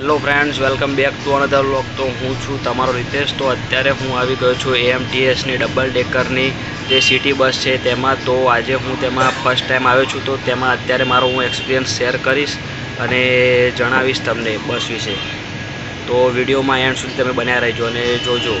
Hello friends welcome back to another vlog તો હું છું તમારો રિતેશ. તો અત્યારે હું આવી ગયો છું એએમટીએસની ડબલ ડેકરની જે સિટી બસ છે તેમાં. તો આજે હું તેમાં ફર્સ્ટ ટાઈમ આવ્યો છું. તો તેમાં અત્યારે મારો હું એક્સપિરિયન્સ શેર કરીશ અને જણાવીશ તમને બસ વિશે. તો વિડીયોમાં એન્ડ સુધી તમે બન્યા રહેજો અને જોજો.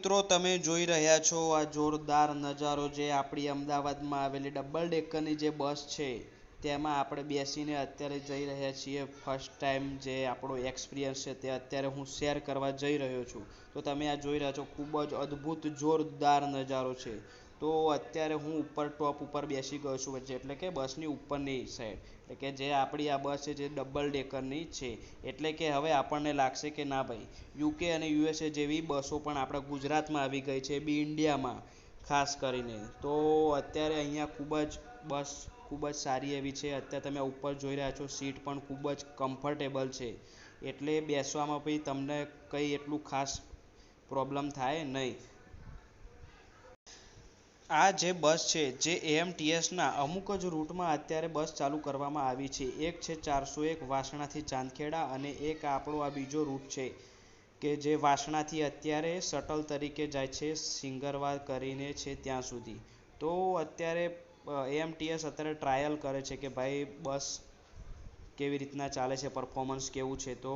મિત્રો, તમે જોઈ રહ્યા છો આ જોરદાર નજારો જે આપણી અમદાવાદમાં આવેલી ડબલ ડેકરની જે બસ છે, તેમાં આપણે બેસીને અત્યારે જઈ રહ્યા છીએ. ફર્સ્ટ ટાઈમ જે આપણો એક્સપિરિયન્સ છે, તે અત્યારે હું શેર કરવા જઈ રહ્યો છું. તો તમે આ જોઈ રહ્યા છો, ખૂબ જ અદ્ભુત, જોરદાર નજારો છે. તો અત્યારે હું ઉપર ટોપ ઉપર બેસી ગયો છું વચ્ચે, એટલે કે બસની ઉપરની સાઈડ એટલે કે જે આપણી આ બસ છે, જે ડબલ ડેકરની છે. એટલે કે હવે આપણને લાગશે કે ના ભાઈ, યુકે અને યુએસએ જેવી બસો પણ આપણા ગુજરાતમાં આવી ગઈ છે, બી ઇન્ડિયામાં, ખાસ કરીને. તો અત્યારે અહીંયા ખૂબ જ બસ ખૂબ જ સારી એવી છે. અત્યારે તમે ઉપર જોઈ રહ્યા છો, સીટ પણ ખૂબ જ કમ્ફર્ટેબલ છે. એટલે બેસવામાં ભાઈ તમને કંઈ એટલું ખાસ પ્રોબ્લેમ થાય નહીં. આ જે બસ છે, જે એએમટીએસના અમુક જ રૂટમાં અત્યારે બસ ચાલુ કરવામાં આવી છે. એક છે ચારસો એક વાસણાથી ચાંદખેડા અને એક આપણો આ બીજો રૂટ છે કે જે વાસણાથી અત્યારે શટલ તરીકે જાય છે, સિંગરવા કરીને છે ત્યાં સુધી. તો અત્યારે એએમટીએસ અત્યારે ટ્રાયલ કરે છે કે ભાઈ બસ કેવી રીતના ચાલે છે પરફોર્મન્સ કેવું છે? તો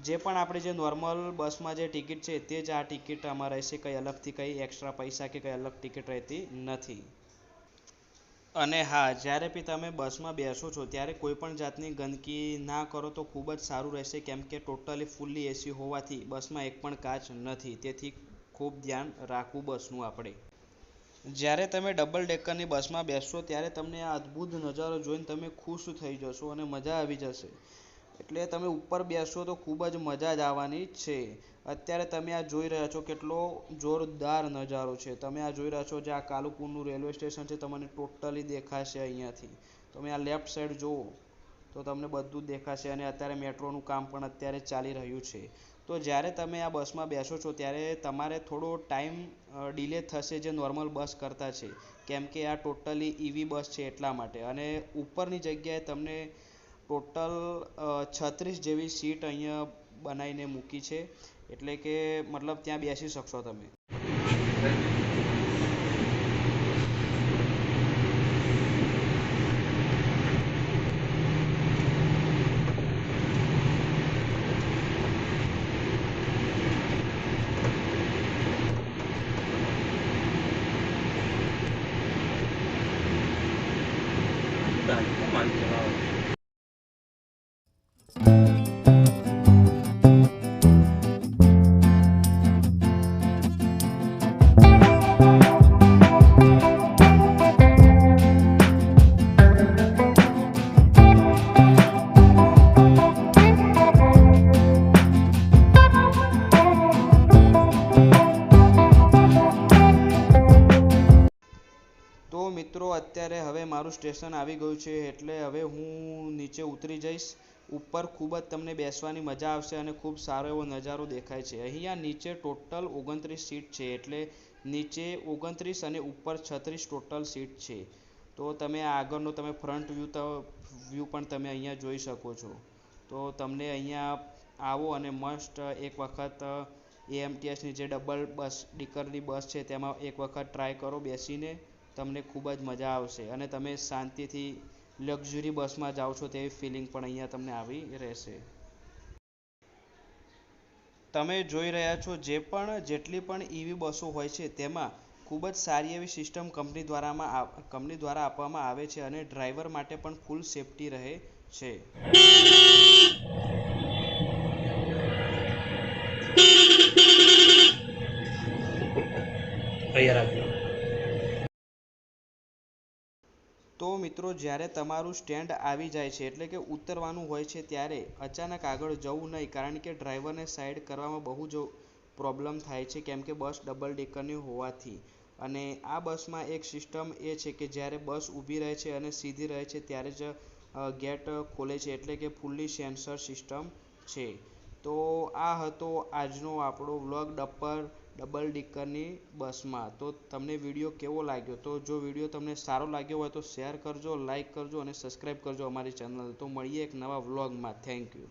જે પણ આપણે જે નોર્મલ બસમાં જે ટિકિટ છે, તે જ આ ટિકિટ આમાં રહેશે, કંઈ અલગથી કંઈ એક્સ્ટ્રા પૈસા કે કંઈ અલગ ટિકિટ રહેતી નથી. અને હા, જ્યારે બી તમે બસમાં બેસો છો, ત્યારે કોઈ પણ જાતની ગંદકી ના કરો તો ખૂબ જ સારું રહેશે, કેમ કે ટોટલી ફૂલ્લી એસી હોવાથી બસમાં એક પણ કાચ નથી. તેથી ખૂબ ધ્યાન રાખવું બસનું આપણે. જ્યારે તમે ડબલ ડેકરની બસમાં બેસશો, ત્યારે તમને આ અદ્ભુત નજારો જોઈને તમે ખુશ થઈ જશો અને મજા આવી જશે. એટલે તમે ઉપર બેસશો તો ખૂબ જ મજા જ આવવાની છે. અત્યારે તમે આ જોઈ રહ્યા છો કેટલો જોરદાર નજારો છે. તમે આ જોઈ રહ્યા છો જે આ કાલુપુરનું રેલવે સ્ટેશન છે, તમને ટોટલી દેખાશે અહીંયાથી. તમે આ લેફ્ટ સાઈડ જુઓ તો તમને બધું દેખાશે અને અત્યારે મેટ્રોનું કામ પણ અત્યારે ચાલી રહ્યું છે. તો જ્યારે તમે આ બસમાં બેસો છો ત્યારે તમારે થોડો ટાઈમ ડિલે થશે જે નોર્મલ બસ કરતાં છે. કેમ કે આ ટોટલી ઈવી બસ છે એટલા માટે. અને ઉપરની જગ્યાએ તમને ટોટલ છત્રીસ જેવી સીટ અહીંયા બનાવીને મૂકી છે. એટલે કે મતલબ ત્યાં બેસી શકશો તમે. તો અત્યારે હવે મારું સ્ટેશન આવી ગયું છે એટલે હવે હું નીચે ઉતરી જઈશ. ઉપર ખૂબ જ તમને બેસવાની મજા આવશે અને ખૂબ સારો એવો નજારો દેખાય છે. અહીંયા નીચે ટોટલ ઓગણત્રીસ સીટ છે એટલે નીચે ઓગણત્રીસ અને ઉપર છત્રીસ ટોટલ સીટ છે. તો તમે આગળનો તમે ફ્રન્ટ વ્યૂ તો, વ્યૂ પણ તમે અહીંયા જોઈ શકો છો. તો તમને અહીંયા આવો અને મસ્ટ એક વખત એએમટીએસની જે ડબલ બસ, ડીકરની બસ છે તેમાં એક વખત ટ્રાય કરો બેસીને. તમને ખૂબ જ મજા આવશે અને તમે શાંતિથી લક્ઝરી બસમાં જાઓ છો તેવી ફિલિંગ પણ અહીંયા તમને આવી રહેશે. તમે જોઈ રહ્યા છો જે પણ, જેટલી પણ ઈવી બસો હોય છે તેમાં ખૂબ જ સારી એવી સિસ્ટમ કંપની દ્વારામાં કંપની દ્વારા આપવામાં આવે છે અને ડ્રાઈવર માટે પણ ફૂલ સેફટી રહે છે. તો મિત્રો જ્યારે તમારું સ્ટેન્ડ આવી જાય છે એટલે કે ઉતરવાનું હોય છે ત્યારે અચાનક આગળ જવું નહીં, કારણ કે ડ્રાઈવરને સાઈડ કરવામાં બહુ જ પ્રોબ્લેમ થાય છે, કેમ કે બસ ડબલ ડેકરની હોવાથી. અને આ બસમાં એક સિસ્ટમ એ છે કે જ્યારે બસ ઊભી રહે છે અને સીધી રહે છે ત્યારે જ ગેટ ખોલે છે એટલે કે ફૂલ્લી સેન્સર સિસ્ટમ છે. તો આ હતો આજનો આપણો વ્લોગ. ડબ્બર ડબલ ડિકરની બસમાં. તો તમને વીડિયો કેવો લાગ્યો? તો જો વીડિયો તમને સારો લાગ્યો હોય તો શેર કરજો લાઇક કરજો અને સબસ્ક્રાઈબ કરજો અમારી ચેનલ તો મળીએ એક નવા વ્લોગમાં થેન્ક યુ